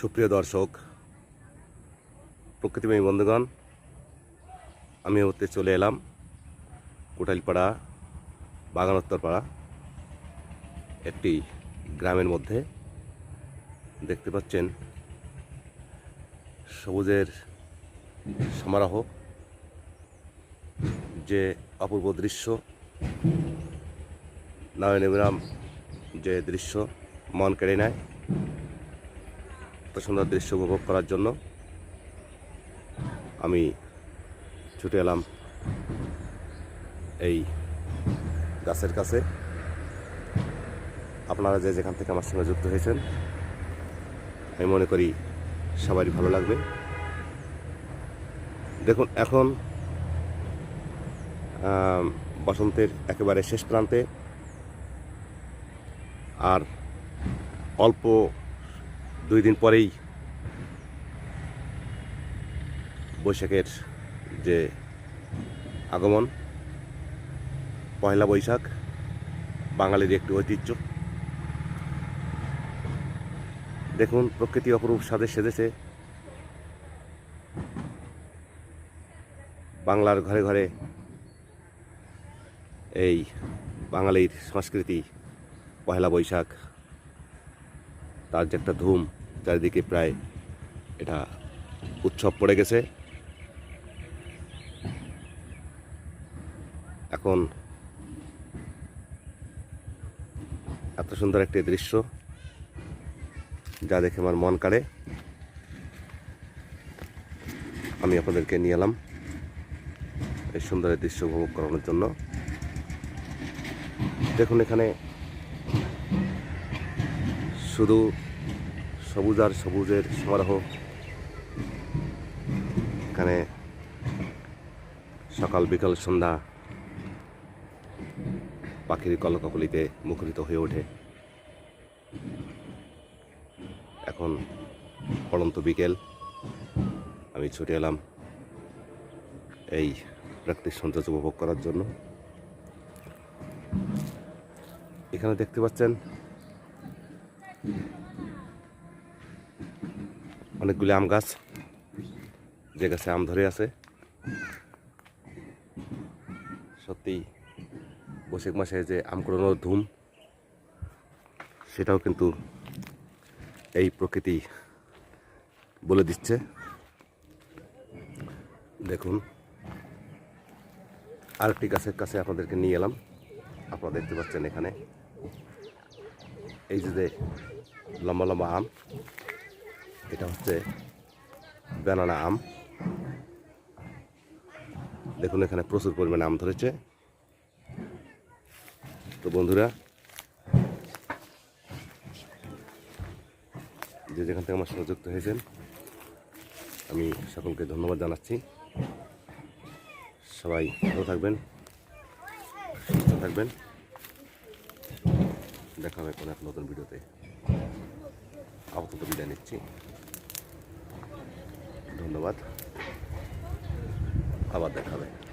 সুপ্রিয় দর্শক, প্রকৃতিপ্রেমী বন্ধুগণ, আমি হতে চলে এলাম কোটাইলপাড়া বাগানোত্তরপাড়া, একটি গ্রামের মধ্যে। দেখতে পাচ্ছেন সবুজের সমারোহ, যে অপূর্ব দৃশ্য নয়নবিরাম যে দৃশ্য, মন কেড়ে নেয়। এত সুন্দর দৃশ্য উপভোগ করার জন্য আমি ছুটে এলাম এই গাছের কাছে। আপনারা যে যেখান থেকে আমার সঙ্গে যুক্ত হয়েছেন, আমি মনে করি সবারই ভালো লাগবে। দেখুন, এখন বসন্তের একেবারে শেষ প্রান্তে, আর অল্প দুই দিন পরেই বৈশাখের যে আগমন পয়লা বৈশাখ, বাঙালির একটি ঐতিহ্য। দেখুন, প্রকৃতি অপরূপ সাজে সেজেছে। বাংলার ঘরে ঘরে এই বাঙালির সংস্কৃতি পয়লা বৈশাখ তার যে একটা ধুম চারিদিকে প্রায় এটা উৎসব পড়ে গেছে। এখন এত সুন্দর একটি দৃশ্য যা দেখে আমার মন কাড়ে। আমি আপনাদেরকে নিয়ে এলাম এই সুন্দর দৃশ্য উপভোগ করানোর জন্য। দেখুন এখানে শুধু সবুজ আর সবুজের সমারোহ। এখানে সকাল বিকাল সন্ধ্যা পাখির কলকাকলিতে মুখরিত হয়ে ওঠে। এখন পড়ন্ত বিকেল, আমি ছুটে এলাম এই প্রাকৃতিক সৌন্দর্য উপভোগ করার জন্য। এখানে দেখতে পাচ্ছেন অনেকগুলি আম গাছ, যে গাছে আম ধরে আছে। সত্যি, বৈশাখ মাসে যে আম কুড়ানোর ধুম, সেটাও কিন্তু এই প্রকৃতি বলে দিচ্ছে। দেখুন, আরেকটি গাছের কাছে আপনাদেরকে নিয়ে এলাম। আপনারা দেখতে পাচ্ছেন এখানে। এই যে লম্বা লম্বা আম। এটা হচ্ছে ব্যানানা আম। দেখুন, এখানে প্রচুর পরিমাণে আম ধরেছে। তো বন্ধুরা, যে যেখান থেকে আমার সঙ্গে যুক্ত হয়েছেন, আমি সকলকে ধন্যবাদ জানাচ্ছি। সবাই ভালো থাকবেন, সুস্থ থাকবেন। দেখা হবে কোনো এক নতুন ভিডিওতে। আপাতত বিদায় নিচ্ছি ধন্যবাদ আবার দেখা হবে